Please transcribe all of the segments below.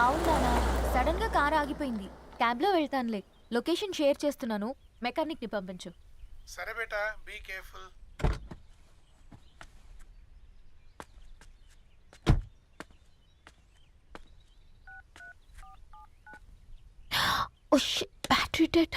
అవునా సడన్గా కార్ ఆగిపోయింది. క్యాబ్లో వెళ్తానులే. లొకేషన్ షేర్ చేస్తున్నాను. మెకానిక్ని పంపించు. సరే బేటా be careful. Battery dead.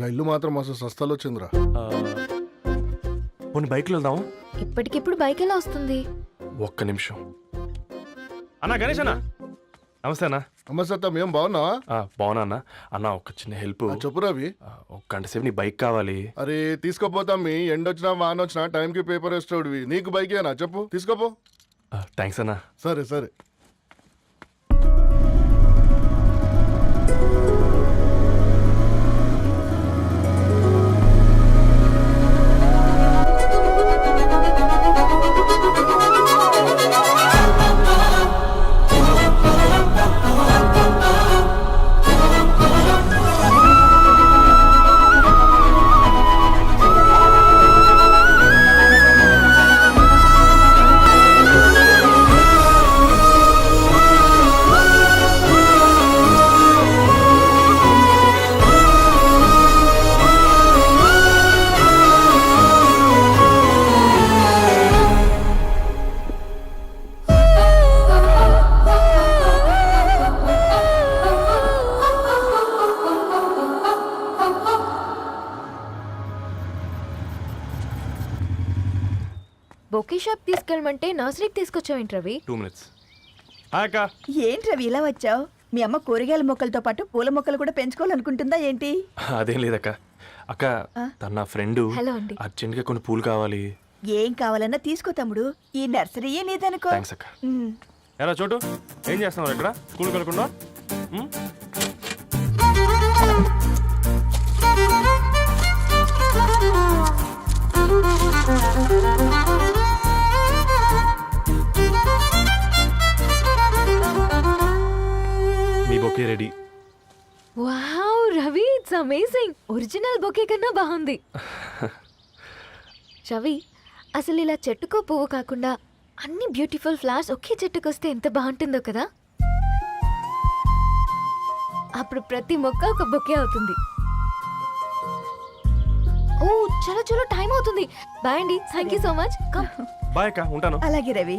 గా ఇల్లు మాత్రం మస్తు సస్తాలో వచ్చిందిరా. పోనీ బైక్లో వెళ్దాం ఇప్పటికిప్పుడు బైక్ ఎలా వస్తుంది? ఒక్క నిమిషం. అన్నా గణేష్ అన్న. నమస్తే అన్న. నమస్తే ఏం బాగున్నావా? ఆ, బాగున్నా అన్న. అన్న ఒక చిన్న హెల్ప్ ఆ, చెప్పు రవి. ఒక గంట సేపు నీ బైక్ కావాలి. అరే తీసుకోపోతాం మీ ఎండొచ్చినా వాన వచ్చినా టైంకి పేపర్ వేస్తాడువి నీకు బైకేనా చెప్పు. తీసుకోపో. థ్యాంక్స్ అన్న. సరే సరే. షాప్ తీసుకెళ్ళమంటే నర్సరీకి తీసుకొచ్చావేంటి రవి? టూ మినిట్స్ అక్క. ఏంటి రవి ఇలా వచ్చావు? మీ అమ్మ కూరగాయల మొక్కలతో పాటు పూల మొక్కలు కూడా పెంచుకోవాలనుకుంటుందా ఏంటి? అదేం లేదక్క. అక్క తన నా ఫ్రెండ్. హలో అండి. అర్జెంట్గా కొన్ని పూలు కావాలి. ఏం కావాలన్నా తీసుకో తమ్ముడు. ఈ నర్సరీయే నీదనుకో. థ్యాంక్స్ అక్క. ఉమ్. ఎలా చోటు? ఏం చేస్తున్నావు ఇక్కడ? స్కూల్కి వెళ్ళకుండా ఉమ్? మీ bouquet ready. Wow Ravi it's amazing. Original bouquet కన్నా బాగుంది. రవి అసలు ఇలా చెట్టుకో పువ్వు కాకుండా అన్ని బ్యూటిఫుల్ ఫ్లవర్స్ ఒకే చెట్టుకు వస్తే ఎంత బాగుంటుందో కదా? అప్పుడు ప్రతి మొక్క ఒక బొకే అవుతుంది. ఓ చలో చలో టైం అవుతుంది. బాయ్ అండి. Thank you so much come bye అక్క ఉంటాను. అలాగే రవి.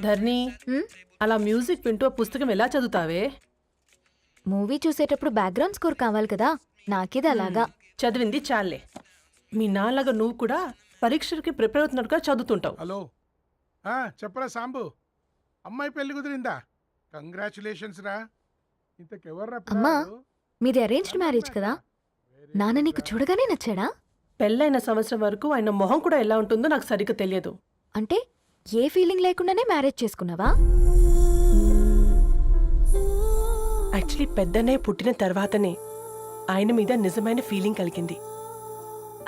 ధర్ని హ్మ్? అలా మ్యూజిక్ వింటూ ఆ పుస్తకం ఎలా చదువుతావే? మూవీ చూసేటప్పుడు బ్యాక్గ్రౌండ్ స్కోర్ కావాలి కదా? నాకిది అలాగా. చదివింది చాలే. మీ నాన్నగా నువ్వు కూడా పరీక్షలకి ప్రిపేర్ అవుతున్నట్టుగా చదువుతుంటావు. హలో. ఆ, చెప్పరా సాంబు. అమ్మాయి పెళ్ళి కుదిరిందా? కంగ్రాచులేషన్స్ రా. ఇంతకెవర్రా అమ్మా? మీది అరేంజ్డ్ మ్యారేజ్ కదా? నాన్న నీకు చూడగానే నచ్చాడా? పెళ్ళైన సంవత్సరం వరకు ఆయన మొహం కూడా ఎలా ఉంటుందో నాకు సరిగ్గా తెలియదు. అంటే ఏ ఫీలింగ్ లేకుండానే మ్యారేజ్ చేసుకున్నావా? యాక్చువల్లీ పెద్దనే పుట్టిన తర్వాతనే ఆయన మీద నిజమైన ఫీలింగ్ కలిగింది.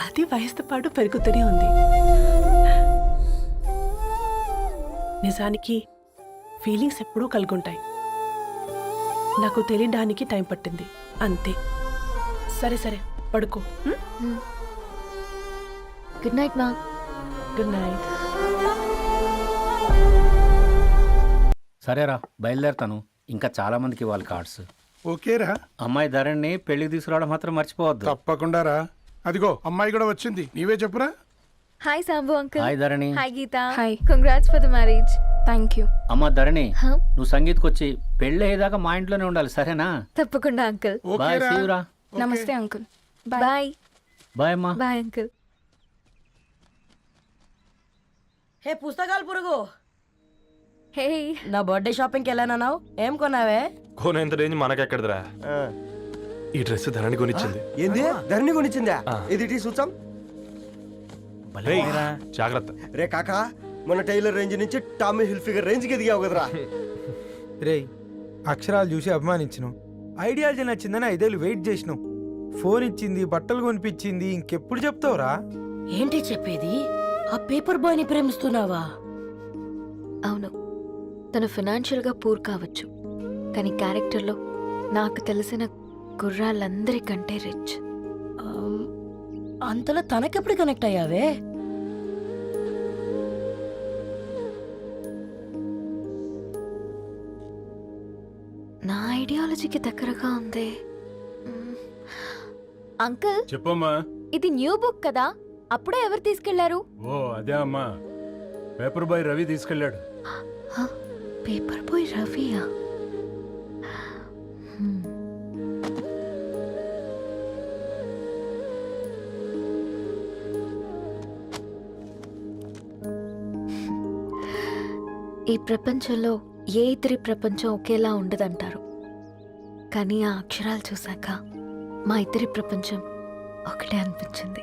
అది వయసుతో పాటు పెరుగుతూనే ఉంది. నిజానికి ఫీలింగ్స్ ఎప్పుడూ కలుగుంటాయి. నాకు తెలియడానికి టైం పట్టింది. అంతే. సరే సరే పడుకో? గుడ్ నైట్ మా గుడ్ నైట్ సరేరా బయలుదేరుతాను. ఇంకా చాలా మందికి ఇవ్వాలి కార్డ్స్. ఓకేరా. అమ్మాయి ధరణి పెళ్ళికి తీసుకురావడం మాత్రం మర్చిపోవద్దు. తప్పకుండా రా అదిగో అమ్మాయి కూడా వచ్చింది. నీవే చెప్పురా. Hi Sambu uncle hi Dharani. Hi Geetha. Hi. Congrats for the marriage thank you అమ్మ ధరణి హా? నువ్వు సంగీత్కి వచ్చి పెళ్ళి అయ్యేదాకా మా ఇంట్లోనే ఉండాలి సరేనా? తప్పకుండా అంకుల్ బాయ్ ఓకేరా సీవురా. నమస్తే అంకుల్ బాయ్ బాయ్ అమ్మా. బాయ్ అంకుల్ హే పుస్తకాలు పురుగు. హే. నా బర్త్డే షాపింగ్కి వెళ్ళానన్నావు? ఏం కొన్నావే? కోనేంత రేంజ్ మనకెక్కడదిరా? ఈ డ్రెస్ ధరణి కొనిచ్చింది. ఏంది? ధరణి కొనిచ్చిందా. ఇది టీ చూసాం. రేయ్, జాగ్రత్త. రే కాకా మన టైలర్ రేంజ్ నుంచి టామీ హిల్ఫిగర్ రేంజ్కి ఎదిగావు కదరా. రేయ్ అక్షరాలు చూసి అభిమానించను. ఐడియాలజీ నచ్చిందని ఐదేళ్ళు వెయిట్ చేసినావు ఫోన్ ఇచ్చింది బట్టలు కొనిపించింది ఇంకెప్పుడు చెప్తావురా? ఏంటి చెప్పేది? ఆ పేపర్ బాయ్ని ప్రేమిస్తున్నావా? అవును. తను ఫినాన్షియల్గా పూర్ కావచ్చు. కానీ క్యారెక్టర్లో నాకు తెలిసిన గుర్రాలందరికంటే రిచ్. అంతలో తనకెప్పుడు కనెక్ట్ అయ్యావే? నా ఐడియాలజీకి దగ్గరగా ఉంది. అంకుల్ చెప్పమ్మా. ఇది న్యూ బుక్ కదా? అప్పుడే ఎవరు తీసుకెళ్ళారు? ఓ అదే అమ్మా. పేపర్ బాయ్ రవి తీసుకెళ్ళాడు. పేపర్ బాయ్ రవియా. ఈ ప్రపంచంలో ఏ ఇద్దరి ప్రపంచం ఒకేలా ఉండదంటారు. కానీ ఆ అక్షరాలు చూశాక మా ఇద్దరి ప్రపంచం ఒకటే అనిపించింది.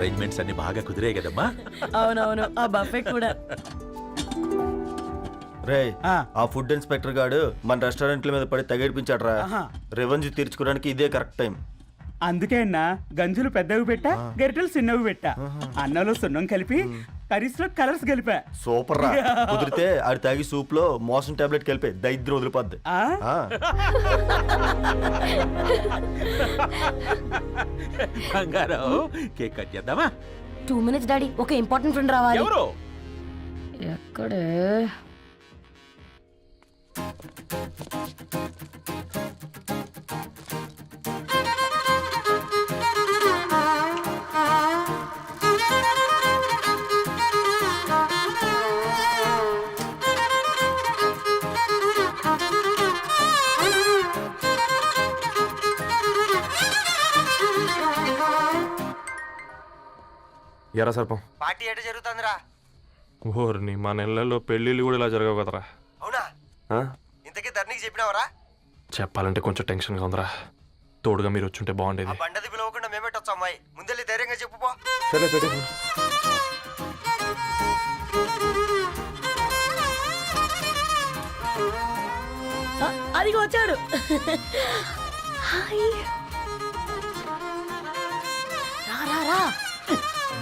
అరేంజ్మెంట్స్ అన్ని బాగా కుదిరే కదమ్మా. అవునవును ఆ బఫే కూడా. రే ఆ. ఫుడ్ ఇన్స్పెక్టర్ గాడు మన రెస్టారెంట్ల మీద పడి తగేడిపించాడు రా రెవెన్యూ తీర్చుకోవడానికి ఇదే కరెక్ట్ టైం అందుకే అన్న గంజులు పెద్దవి పెట్టా గరిటెలు చిన్నవి పెట్టా. అన్నంలో సున్నం కలిపి కర్రీస్లో కలర్స్ కలిపా సూపర్ రా. కుదిరితే ఆడి తాగి సూప్లో మోషన్ టాబ్లెట్ కలిపే. దరిద్రం వదిలిపోద్ది. ఆ? కేక్ కట్ చేద్దామా? Two minutes daddy. ఒక ఇంపార్టెంట్ ఫ్రెండ్ రావాలి. ఎవరు? ఎక్కడే? ఎరా సర్పం. పార్టీ ఎట జరుగుతుందిరా? ఓర్ని మా నెలల్లో పెళ్ళిళ్ళు కూడా ఇలా జరగవు కదరా. అవునా? ఆ? ఇంతకీ ధరణికి చెప్పినావరా? చెప్పాలంటే కొంచెం టెన్షన్గా ఉందిరా. తోడుగా మీరు వచ్చుంటే బాగుండేది. బండది పిలవకుండా మేమేటొచ్చా అమ్మాయి. ముందెళ్ళి ధైర్యంగా చెప్పుపో సరే పెట్టే ఆ, అదిగో వచ్చాడు. హాయ్. రా రా రా.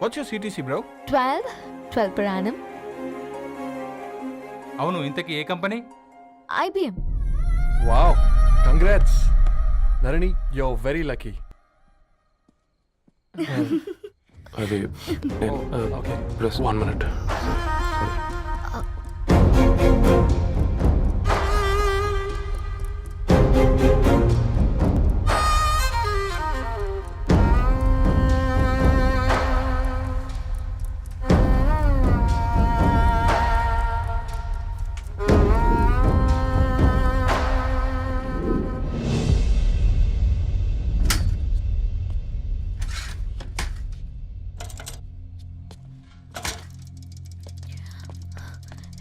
what's your CTC bro twelve twelve per annum. అవును ఇంతకీ ఏ company? IBM wow congrats Dharani yo very lucky అది okay plus one minute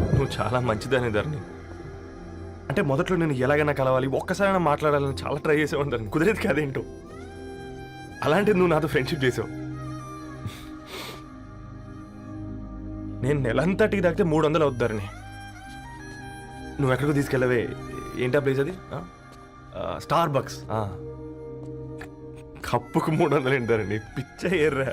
నువ్వు చాలా మంచిదనే ధరణి. అంటే మొదట్లో నేను ఎలాగైనా కలవాలి ఒక్కసారైనా మాట్లాడాలని చాలా ట్రై చేసేవాడిని ధరణి. కుదిరేది కాదేంటో. అలాంటిది నువ్వు నాతో ఫ్రెండ్షిప్ చేసావు. నేను నెలంతటికి దాకితే మూడు వందలు అవుతారని నువ్వు ఎక్కడికి తీసుకెళ్ళవే. ఏంటా ప్లేస్ అది? Starbucks. కప్పుకు మూడు వందలు ఏంటారండి పిచ్చ ఎర్రా.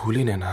కూలీనేనా?